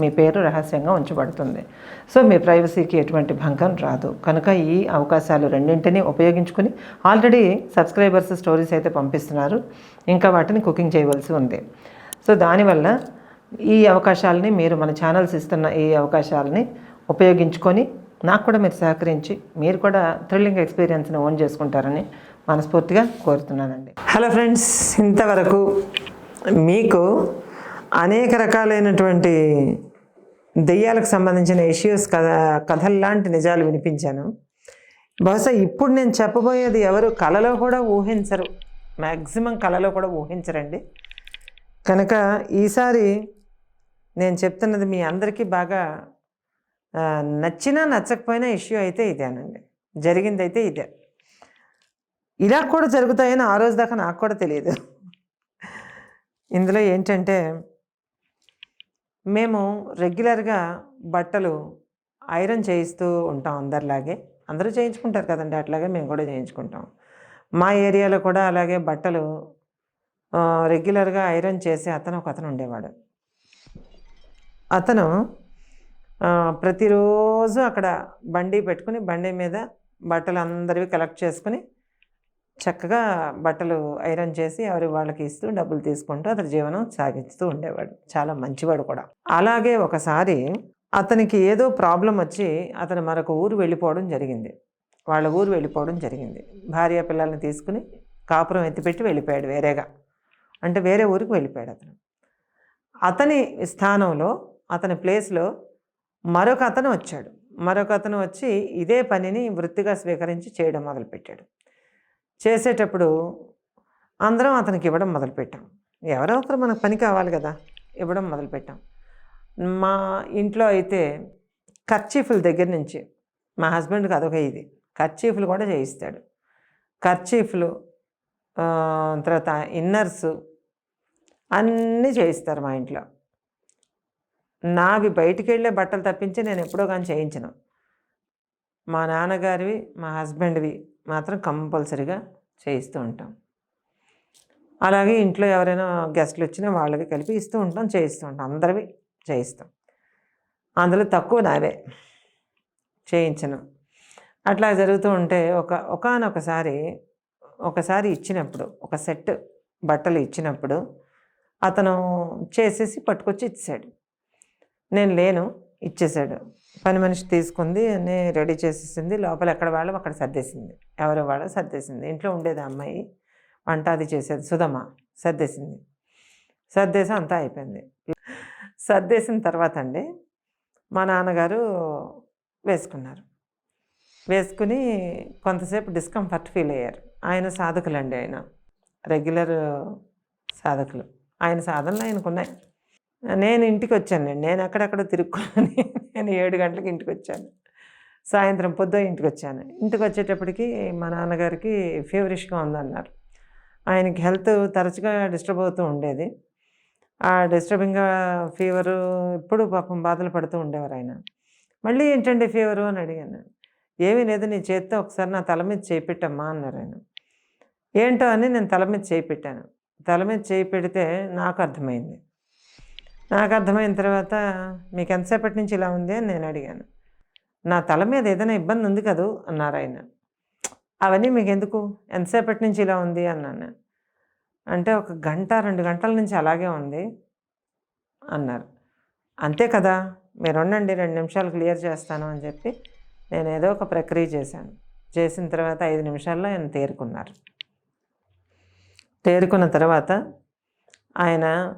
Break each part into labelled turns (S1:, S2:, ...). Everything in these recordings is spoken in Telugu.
S1: మీ పేరు రహస్యంగా ఉంచబడుతుంది. సో మీ ప్రైవసీకి ఎటువంటి భంగం రాదు. కనుక ఈ అవకాశాలు రెండింటినీ ఉపయోగించుకుని ఆల్రెడీ సబ్స్క్రైబర్స్ స్టోరీస్ అయితే పంపిస్తున్నారు. ఇంకా వాటిని కుకింగ్ చేయవలసి ఉంది. సో దానివల్ల ఈ అవకాశాలని మీరు మన ఛానల్స్ ఇస్తున్న ఈ అవకాశాలని ఉపయోగించుకొని నాకు కూడా మీరు సహకరించి మీరు కూడా థ్రిల్లింగ్ ఎక్స్పీరియన్స్ని ఓన్ చేసుకుంటారని మనస్ఫూర్తిగా కోరుతున్నానండి. హలో ఫ్రెండ్స్ ఇంతవరకు మీకు అనేక రకాలైనటువంటి దెయ్యాలకు సంబంధించిన ఇష్యూస్ కథ కథల్లాంటి నిజాలు వినిపించాను. బహుశా ఇప్పుడు నేను చెప్పబోయేది ఎవరు కళలో కూడా ఊహించరు. మ్యాక్సిమం కళలో కూడా ఊహించరండి. కనుక ఈసారి నేను చెప్తున్నది మీ అందరికీ బాగా నచ్చినా నచ్చకపోయినా ఇష్యూ అయితే ఇదేనండి. జరిగిందైతే ఇదే. ఇలా కూడా జరుగుతాయని ఆ రోజు దాకా నాకు కూడా తెలియదు ఇందులో ఏంటంటే మేము రెగ్యులర్గా బట్టలు ఐరన్ చేయిస్తూ ఉంటాం అందరిలాగే. అందరూ చేయించుకుంటారు కదండి అట్లాగే మేము కూడా చేయించుకుంటాం. మా ఏరియాలో కూడా అలాగే బట్టలు రెగ్యులర్గా ఐరన్ చేసే అతను ఒక అతను ఉండేవాడు. అతను ప్రతిరోజు అక్కడ బండి పెట్టుకుని బండి మీద బట్టలు అందరివి కలెక్ట్ చేసుకుని చక్కగా బట్టలు ఐరన్ చేసి ఎవరి వాళ్ళకి ఇస్తూ డబ్బులు తీసుకుంటూ అతని జీవనం సాగిస్తూ ఉండేవాడు. చాలా మంచివాడు కూడా. అలాగే ఒకసారి అతనికి ఏదో ప్రాబ్లం వచ్చి అతను మరొక ఊరు వెళ్ళిపోవడం జరిగింది. వాళ్ళ ఊరు వెళ్ళిపోవడం జరిగింది. భార్య పిల్లల్ని తీసుకుని కాపురం ఎత్తిపెట్టి వెళ్ళిపోయాడు వేరేగా. అంటే వేరే ఊరికి వెళ్ళిపోయాడు అతను. అతని స్థానంలో అతని ప్లేస్లో మరొక అతను వచ్చాడు. మరొక అతను వచ్చి ఇదే పనిని వృత్తిగా స్వీకరించి చేయడం మొదలుపెట్టాడు. చేసేటప్పుడు అందరం అతనికి ఇవ్వడం మొదలుపెట్టాం. ఎవరో ఒకరు మనకు పని కావాలి కదా ఇవ్వడం మొదలుపెట్టాం. మా ఇంట్లో అయితే ఖర్చీఫుల దగ్గర నుంచి మా హస్బెండ్కి అదొక ఇది ఖర్చీఫులు కూడా చేయిస్తాడు. ఖర్చీఫ్లు తర్వాత ఇన్నర్స్ అన్నీ చేయిస్తారు మా ఇంట్లో. నావి బయటికి వెళ్ళే బట్టలు తప్పించి నేను ఎప్పుడో కానీ చేయించను. మా నాన్నగారివి మా హస్బెండ్వి మాత్రం కంపల్సరీగా చేయిస్తూ ఉంటాం. అలాగే ఇంట్లో ఎవరైనా గెస్ట్లు వచ్చినా వాళ్ళవి కలిపి ఇస్తూ ఉంటాం చేయిస్తూ ఉంటాం. అందరివి చేయిస్తాం. అందులో తక్కువ నావే చేయించను. అట్లా జరుగుతూ ఉంటే ఒక ఒకనొకసారి ఒకసారి ఇచ్చినప్పుడు ఒక సెట్ బట్టలు ఇచ్చినప్పుడు అతను చేసేసి పట్టుకొచ్చి ఇచ్చాడు నేను లేను ఇచ్చేసాడు పని మనిషి తీసుకుంది అన్నీ రెడీ చేసేసింది. లోపల ఎక్కడ వాళ్ళు అక్కడ సర్దేసింది. ఎవరు వాళ్ళు సర్దేసింది. ఇంట్లో ఉండేది అమ్మాయి వంట అది చేసేది. సుధమ్మ సర్దేసింది. సర్దేశం అంతా అయిపోయింది. సర్దేసిన తర్వాత అండి మా నాన్నగారు వేసుకున్నారు. వేసుకుని కొంతసేపు డిస్కంఫర్ట్ ఫీల్ అయ్యారు. ఆయన సాధకులండి ఆయన. రెగ్యులర్ సాధకులు. ఆయన సాధనలు ఆయనకు ఉన్నాయి నేను ఇంటికి వచ్చాను నేను ఎక్కడెక్కడో తిరుక్కొని నేను ఏడు గంటలకు ఇంటికి వచ్చాను సాయంత్రం పొద్దు ఇంటికి వచ్చాను ఇంటికి వచ్చేటప్పటికి మా నాన్నగారికి ఫీవరిష్గా ఉందన్నారు. ఆయనకి హెల్త్ తరచుగా డిస్టర్బ్ అవుతూ ఉండేది. ఆ డిస్టర్బింగ్గా ఫీవరు ఇప్పుడు పాపం బాధలు పడుతూ ఉండేవారు ఆయన. మళ్ళీ ఏంటండి ఫీవరు అని అడిగాను. ఏమీ లేదు నీ చేత్తో ఒకసారి నా తల మీద చేయి అన్నారు ఆయన. ఏంటో అని నేను తల మీద చేయి పెట్టాను తల మీద చేయి పెడితే నాకు అర్థమైంది. నాకు అర్థమైన తర్వాత మీకు ఎంతసేపటి నుంచి ఇలా ఉంది అని నేను అడిగాను. నా తల మీద ఏదైనా ఇబ్బంది ఉంది కదూ? అన్నారు ఆయన. అవన్నీ మీకు ఎందుకు ఎంతసేపటి నుంచి ఇలా ఉంది? అన్నాను అంటే ఒక గంట రెండు గంటల నుంచి అలాగే ఉంది అన్నారు. అంతే కదా మీరు ఉండండి రెండు నిమిషాలు క్లియర్ చేస్తాను అని చెప్పి నేను ఏదో ఒక ప్రక్రియ చేశాను. చేసిన తర్వాత ఐదు నిమిషాల్లో ఆయన తేరుకున్నారు. తేరుకున్న తర్వాత ఆయన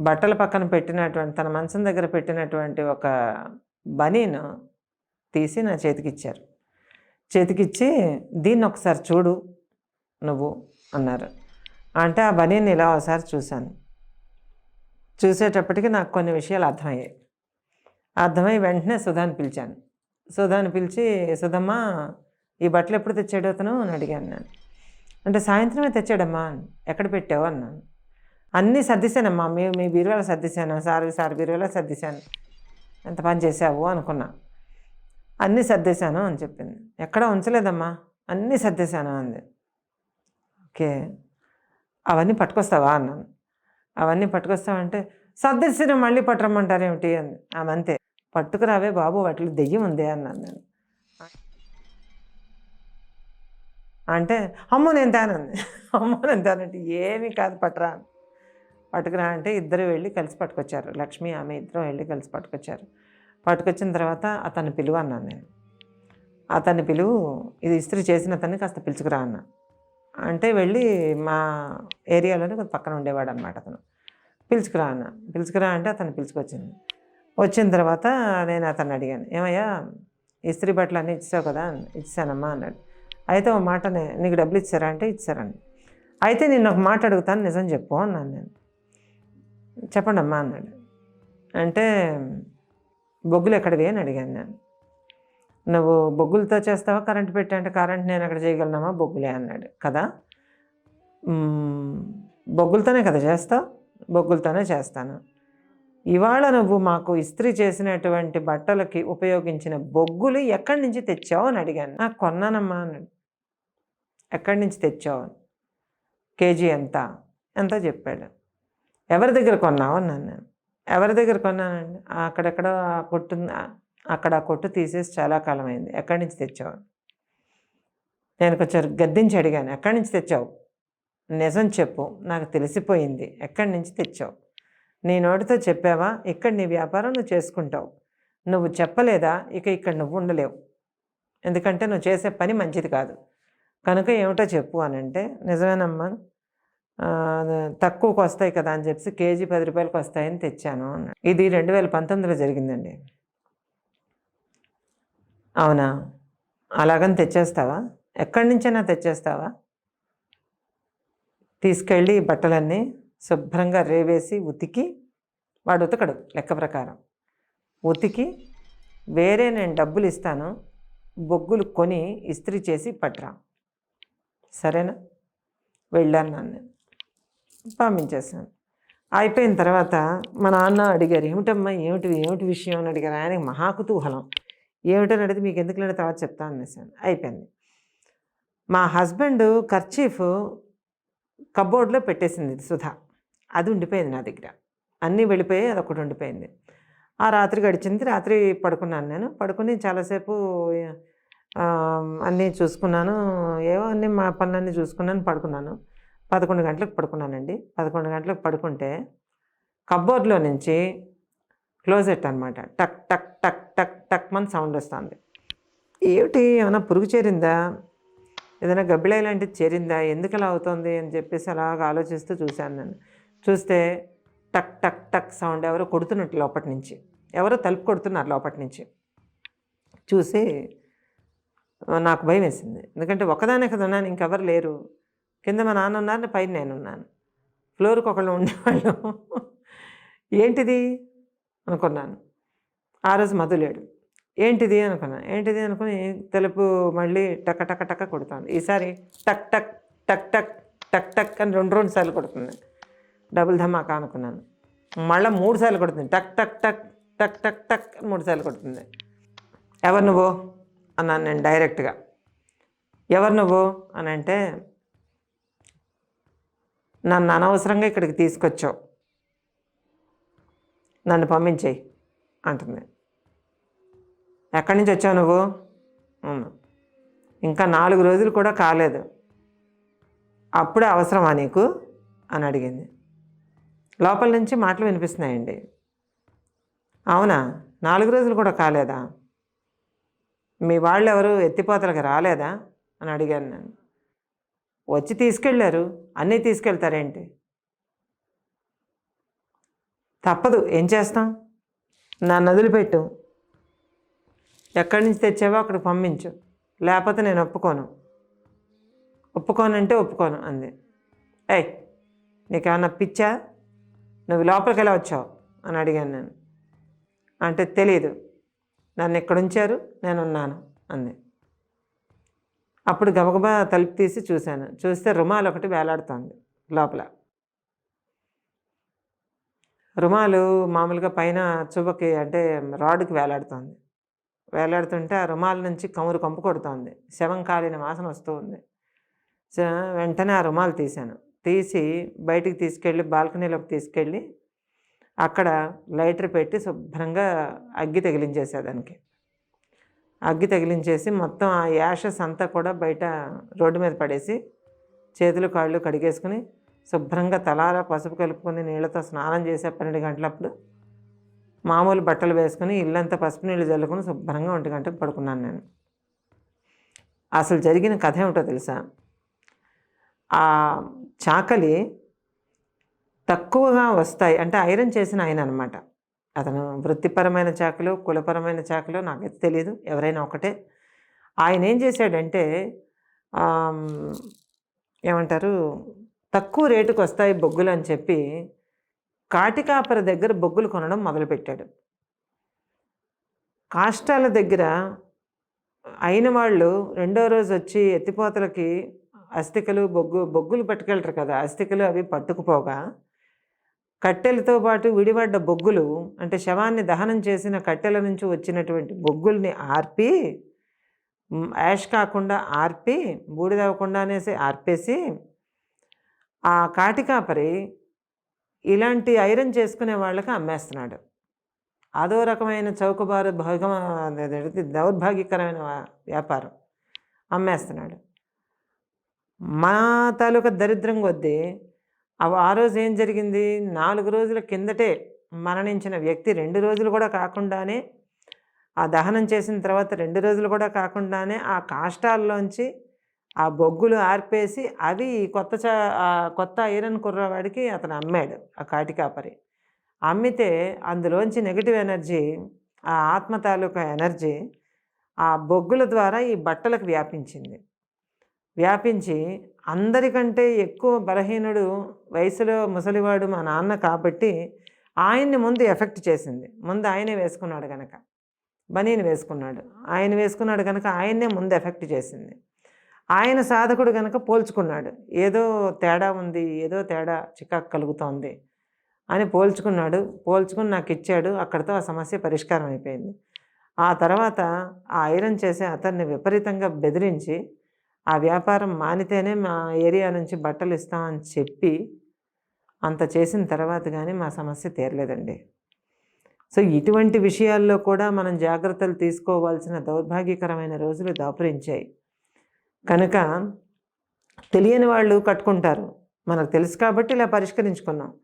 S1: బట్టల పక్కన పెట్టినటువంటి తన మంచం దగ్గర పెట్టినటువంటి ఒక బనీను తీసి నా చేతికిచ్చారు. చేతికిచ్చి దీన్ని ఒకసారి చూడు నువ్వు అన్నారు. అంటే ఆ బనీని ఇలా ఒకసారి చూశాను. చూసేటప్పటికి నాకు కొన్ని విషయాలు అర్థమయ్యాయి. అర్థమై వెంటనే సుధాని పిలిచాను. సుధాని పిలిచి సుధమ్మ ఈ బట్టలు ఎప్పుడు తెచ్చాడు అతను? అని అడిగాను నేను. అంటే సాయంత్రమే తెచ్చాడమ్మా ఎక్కడ పెట్టావు? అన్నాను. అన్నీ సర్దిశానమ్మా. మీ మీ బీరువాలో సర్దిశాను. సార్ సార్ బీరువాలో సర్దిశాను. ఎంత పని చేసావు అనుకున్నా. అన్నీ సర్దేశాను అని చెప్పింది. ఎక్కడ ఉంచలేదమ్మా. అన్నీ సర్దేశాను అంది. ఓకే. అవన్నీ పట్టుకొస్తావా అన్నాను. అవన్నీ పట్టుకొస్తావంటే సర్దేసిన మళ్ళీ పట్టరమ్మంటారేమిటి అంది. ఆమె అంతే పట్టుకురావే బాబు వాటిలో దెయ్యం ఉంది అన్నాను నేను. అంటే అమ్మో నేను తేనంది. అమ్మో నేను తేనంటే ఏమీ కాదు పట్టరా అని. పట్టుకురా అంటే ఇద్దరు వెళ్ళి కలిసి పట్టుకొచ్చారు. లక్ష్మి ఆమె ఇద్దరు వెళ్ళి కలిసి పట్టుకొచ్చారు. పట్టుకొచ్చిన తర్వాత అతన్ని పిలువ అన్నాను నేను. అతన్ని పిలువు ఇది ఇస్త్రీ చేసిన అతన్ని కాస్త పిలుచుకురా అన్న. అంటే వెళ్ళి మా ఏరియాలోనే కొంత పక్కన ఉండేవాడు అనమాట అతను. పిలుచుకురా అన్న. పిలుచుకురా అంటే అతను పిలుచుకొచ్చింది. వచ్చిన తర్వాత నేను అతన్ని అడిగాను. ఏమయ్యా ఇస్త్రీ బట్టలు అన్నీ ఇచ్చావు కదా ఇచ్చానమ్మా అన్నాడు. అయితే ఒక మాటనే నీకు డబ్బులు ఇచ్చారా? అంటే ఇచ్చారండి. అయితే నేను ఒక మాట అడుగుతాను నిజం చెప్పు అన్నాను నేను. చెప్పండి అమ్మా అన్నాడు. అంటే బొగ్గులు ఎక్కడివి అని అడిగాను నేను. నువ్వు బొగ్గులతో చేస్తావా కరెంట్ పెట్టి? అంటే కరెంట్ నేను అక్కడ చేయగలనామా బొగ్గులే అన్నాడు. కదా? బొగ్గులతోనే కదా చేస్తావు? బొగ్గులతోనే చేస్తాను. ఇవాళ నువ్వు మాకు ఇస్త్రీ చేసినటువంటి బట్టలకి ఉపయోగించిన బొగ్గులు ఎక్కడి నుంచి తెచ్చావు అని అడిగాను. నాకు కొన్నానమ్మా అన్నాడు. ఎక్కడి నుంచి తెచ్చావు? కేజీ ఎంత? ఎంత చెప్పాడు. ఎవరి దగ్గర కొన్నావు? అన్నాను. నేను ఎవరి దగ్గర కొన్నానండి? అక్కడెక్కడ ఆ కొట్టు అక్కడ ఆ కొట్టు తీసేసి చాలా కాలం అయింది ఎక్కడి నుంచి తెచ్చావు? నేను కొంచెం గద్దించి అడిగాను. ఎక్కడి నుంచి తెచ్చావు? నిజం చెప్పు. నాకు తెలిసిపోయింది. ఎక్కడి నుంచి తెచ్చావు? నీ నోటితో చెప్పావా? ఇక్కడ నీ వ్యాపారం నువ్వు చేసుకుంటావు. నువ్వు చెప్పలేదా? ఇక ఇక్కడ నువ్వు ఉండలేవు. ఎందుకంటే నువ్వు చేసే పని మంచిది కాదు. కనుక ఏమిటో చెప్పు అని అంటే నిజమేనమ్మా తక్కువకు వస్తాయి కదా అని చెప్పి కేజీ పది రూపాయలకు వస్తాయని తెచ్చాను అన్నాడు. ఇది రెండు వేల పంతొమ్మిదిలో జరిగిందండి. అవునా? అలాగని తెచ్చేస్తావా? ఎక్కడి నుంచైనా తెచ్చేస్తావా? తీసుకెళ్ళి బట్టలన్నీ శుభ్రంగా రేవేసి ఉతికి వాడు ఉతకడు లెక్క ప్రకారం. ఉతికి వేరే నేను డబ్బులు ఇస్తాను బొగ్గులు కొని ఇస్త్రీ చేసి పట్టరా సరేనా? వెళ్ళాను నేను పంపించేసాను అయిపోయిన తర్వాత మా నాన్న అడిగారు ఏమిటమ్మా ఏమిటి ఏమిటి విషయం? అని అడిగారు. ఆయనకి మహా కుతూహలం. ఏమిటని అడిగితే మీకు ఎందుకు లేని తర్వాత చెప్తాను అనేసాను. అయిపోయింది. మా హస్బెండ్ ఖర్చీఫ్ కబోర్డ్లో పెట్టేసింది సుధా. అది ఉండిపోయింది నా దగ్గర. అన్నీ వెళ్ళిపోయి అది ఒకటి ఉండిపోయింది. ఆ రాత్రి గడిచింది. రాత్రి పడుకున్నాను నేను. పడుకుని చాలాసేపు అన్నీ చూసుకున్నాను. ఏవో అన్నీ మా పనులన్నీ చూసుకున్నాను పడుకున్నాను. పదకొండు గంటలకు పడుకున్నానండి. పదకొండు గంటలకు పడుకుంటే కబోర్డ్లో నుంచి క్లోజెట్ అనమాట టక్ టక్ టక్ టక్ టక్ మన సౌండ్ వస్తుంది. ఏమిటి? ఏమైనా పురుగు చేరిందా? ఏదైనా గబ్బిళ లాంటిది చేరిందా? ఎందుకు అలా అవుతుంది? అని చెప్పేసి అలాగ ఆలోచిస్తూ చూశాను నేను. చూస్తే టక్ టక్ టక్ సౌండ్ ఎవరో కొడుతున్నట్టు లోపటి నుంచి. ఎవరో తలుపు కొడుతున్నారు లోపటి నుంచి. చూసి నాకు భయం వేసింది. ఎందుకంటే ఒకదానే కదా ఉన్నాను ఇంకెవరు లేరు. కింద మా నాన్న ఉన్నారు పైన నేను ఉన్నాను. ఫ్లోర్కి ఒకళ్ళు ఉండేవాళ్ళు. ఏంటిది? అనుకున్నాను. ఆ రోజు మధు లేడు. ఏంటిది? అనుకున్నాను ఏంటిది? అనుకుని తెలుపు మళ్ళీ టక టక టక కొడుతుంది. ఈసారి టక్ టక్ టక్ టక్ టక్ టక్ అని రెండు రెండు సార్లు కొడుతుంది. డబుల్ ధమాకా అనుకున్నాను. మళ్ళీ మూడు సార్లు కొడుతుంది. టక్ టక్ టక్ టక్ టక్ టక్ అని మూడు సార్లు కొడుతుంది. ఎవరు నువ్వు? అన్నాను నేను డైరెక్ట్గా. ఎవరు నువ్వు? అని అంటే నన్ను అనవసరంగా ఇక్కడికి తీసుకొచ్చావు. నన్ను పంపించేయి అంటుంది. ఎక్కడి నుంచి వచ్చావు నువ్వు? ఇంకా నాలుగు రోజులు కూడా కాలేదు. అప్పుడే అవసరమా నీకు? అని అడిగింది. లోపల నుంచి మాటలు వినిపిస్తున్నాయండి. అవునా? నాలుగు రోజులు కూడా కాలేదా? మీ వాళ్ళు ఎవరు ఎత్తిపోతలకి రాలేదా? అని అడిగాను నేను. వచ్చి తీసుకెళ్ళారు అన్నీ తీసుకెళ్తారేంటి? తప్పదు ఏం చేస్తాం? నన్ను వదిలిపెట్టు. ఎక్కడి నుంచి తెచ్చావో అక్కడికి పంపించు. లేకపోతే నేను ఒప్పుకోను. ఒప్పుకోనంటే ఒప్పుకోను అంది. ఏయ్ నీకేమన్నా పిచ్చా? నువ్వు లోపలికి ఎలా వచ్చావు? అని అడిగాను నేను. అంటే తెలియదు నన్ను ఇక్కడ ఉంచారు నేను ఉన్నాను అంది. అప్పుడు గబగబా తలుపు తీసి చూశాను. చూస్తే రుమాలు ఒకటి వేలాడుతోంది లోపల. రుమాలు మామూలుగా పైన చుబకి అంటే రాడ్కి వేలాడుతోంది. వేలాడుతుంటే ఆ రుమాల నుంచి కమురు కంపు కొడుతోంది. శవం కాలిన వాసన వస్తూ ఉంది. వెంటనే ఆ రుమాలు తీశాను. తీసి బయటికి తీసుకెళ్ళి బాల్కనీలోకి తీసుకెళ్ళి అక్కడ లైటర్ పెట్టి శుభ్రంగా అగ్గి తగిలించేసా దానికి అగ్గి తగిలించేసి మొత్తం ఆ యాషస్ అంతా కూడా బయట రోడ్డు మీద పడేసి చేతులు కాళ్ళు కడిగేసుకుని శుభ్రంగా తలారా పసుపు కలుపుకొని నీళ్ళతో స్నానం చేసే పన్నెండు గంటలప్పుడు మామూలు బట్టలు వేసుకుని ఇల్లంతా పసుపు నీళ్ళు చల్లుకొని శుభ్రంగా ఒంటి గంటకు పడుకున్నాను నేను. అసలు జరిగిన కథ ఏమిటో తెలుసా? ఆ చాకలి తక్కువగా వస్తాయి అంటే ఐరన్ చేసిన ఆయన అనమాట అతను వృత్తిపరమైన చాకలు కులపరమైన చాకలో నాకైతే తెలియదు ఎవరైనా ఒకటే. ఆయన ఏం చేశాడంటే ఏమంటారు తక్కువ రేటుకు వస్తాయి బొగ్గులు అని చెప్పి కాటికాపర దగ్గర బొగ్గులు కొనడం మొదలుపెట్టాడు. కాష్టాల దగ్గర అయిన వాళ్ళు రెండో రోజు వచ్చి ఎత్తిపోతలకి అస్థికలు బొగ్గు బొగ్గులు పట్టుకెళ్తారు కదా అస్థికలు అవి పట్టుకుపోగా కట్టెలతో పాటు విడిపడ్డ బొగ్గులు అంటే శవాన్ని దహనం చేసిన కట్టెల నుంచి వచ్చినటువంటి బొగ్గుల్ని ఆర్పి యాష్ కాకుండా ఆర్పి బూడిదవ్వకుండానేసి ఆర్పేసి ఆ కాటికాపరి ఇలాంటి ఐరన్ చేసుకునే వాళ్ళకి అమ్మేస్తున్నాడు. అదో రకమైన చౌకబారు భాగం దౌర్భాగ్యకరమైన వ్యాపారం అమ్మేస్తున్నాడు. మా తాలూకా దరిద్రం కొద్దీ ఆ రోజు ఏం జరిగింది? నాలుగు రోజుల కిందటే మరణించిన వ్యక్తి రెండు రోజులు కూడా కాకుండానే ఆ దహనం చేసిన తర్వాత రెండు రోజులు కూడా కాకుండానే ఆ కాష్టాల్లోంచి ఆ బొగ్గులు ఆర్పేసి అవి ఈ కొత్త చా కొత్త ఐరన్ కుర్రవాడికి అతను అమ్మాడు ఆ కాటికాపరి. అమ్మితే అందులోంచి నెగిటివ్ ఎనర్జీ ఆ ఆత్మ తాలూకా ఎనర్జీ ఆ బొగ్గుల ద్వారా ఈ బట్టలకు వ్యాపించింది. వ్యాపించి అందరికంటే ఎక్కువ బలహీనుడు వయసులో ముసలివాడు మా నాన్న కాబట్టి ఆయన్ని ముందు ఎఫెక్ట్ చేసింది. ముందు ఆయనే వేసుకున్నాడు కనుక బనీని వేసుకున్నాడు. ఆయన వేసుకున్నాడు కనుక ఆయన్నే ముందు ఎఫెక్ట్ చేసింది. ఆయన సాధకుడు కనుక పోల్చుకున్నాడు. ఏదో తేడా ఉంది ఏదో తేడా చికాకు కలుగుతోంది అని పోల్చుకున్నాడు. పోల్చుకుని నాకు ఇచ్చాడు. అక్కడితో ఆ సమస్య పరిష్కారం అయిపోయింది. ఆ తర్వాత ఆ ఐరన్ చేసే అతన్ని విపరీతంగా బెదిరించి ఆ వ్యాపారం మానితేనే మా ఏరియా నుంచి బట్టలు ఇస్తామని చెప్పి అంత చేసిన తర్వాత కానీ మా సమస్య తీరలేదండి. సో ఇటువంటి విషయాల్లో కూడా మనం జాగ్రత్తలు తీసుకోవాల్సిన దౌర్భాగ్యకరమైన రోజులు దాపురించాయి. కనుక తెలియని వాళ్ళు కట్టుకుంటారు. మనకు తెలుసు కాబట్టి ఇలా పరిష్కరించుకున్నాం.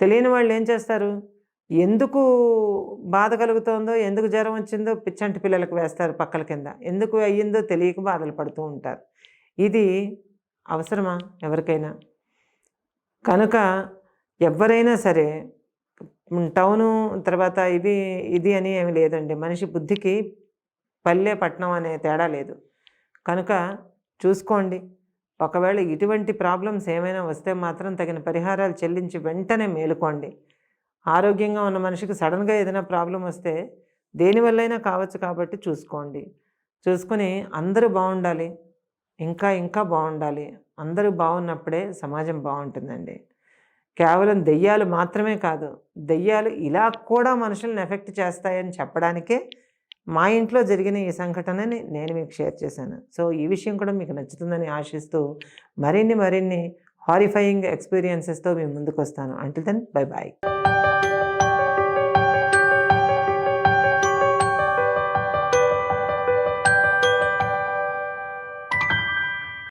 S1: తెలియని వాళ్ళు ఏం చేస్తారు? ఎందుకు బాధ కలుగుతుందో ఎందుకు జ్వరం వచ్చిందో పిచ్చంటి పిల్లలకు వేస్తారు పక్కల కింద. ఎందుకు అయ్యిందో తెలియక బాధలు పడుతూ ఉంటారు. ఇది అవసరమా ఎవరికైనా? కనుక ఎవరైనా సరే టౌను తర్వాత ఇవి ఇది అని ఏమి లేదండి. మనిషి బుద్ధికి పల్లె పట్నం అనే తేడా లేదు. కనుక చూసుకోండి. ఒకవేళ ఇటువంటి ప్రాబ్లమ్స్ ఏమైనా వస్తే మాత్రం తగిన పరిహారాలు చెల్లించి వెంటనే మేలుకోండి. ఆరోగ్యంగా ఉన్న మనిషికి సడన్గా ఏదైనా ప్రాబ్లం వస్తే దేనివల్లైనా కావచ్చు కాబట్టి చూసుకోండి. చూసుకొని అందరూ బాగుండాలి. ఇంకా ఇంకా బాగుండాలి. అందరూ బాగున్నప్పుడే సమాజం బాగుంటుందండి. కేవలం దెయ్యాలు మాత్రమే కాదు దెయ్యాలు ఇలా కూడా మనుషుల్ని ఎఫెక్ట్ చేస్తాయని చెప్పడానికే మా ఇంట్లో జరిగిన ఈ సంఘటనని నేను మీకు షేర్ చేశాను. సో ఈ విషయం కూడా మీకు నచ్చుతుందని ఆశిస్తూ మరిన్ని మరిన్ని హారిఫైయింగ్ ఎక్స్పీరియన్సెస్తో మేము ముందుకు వస్తాను అంటిల్ దెన్ బై బాయ్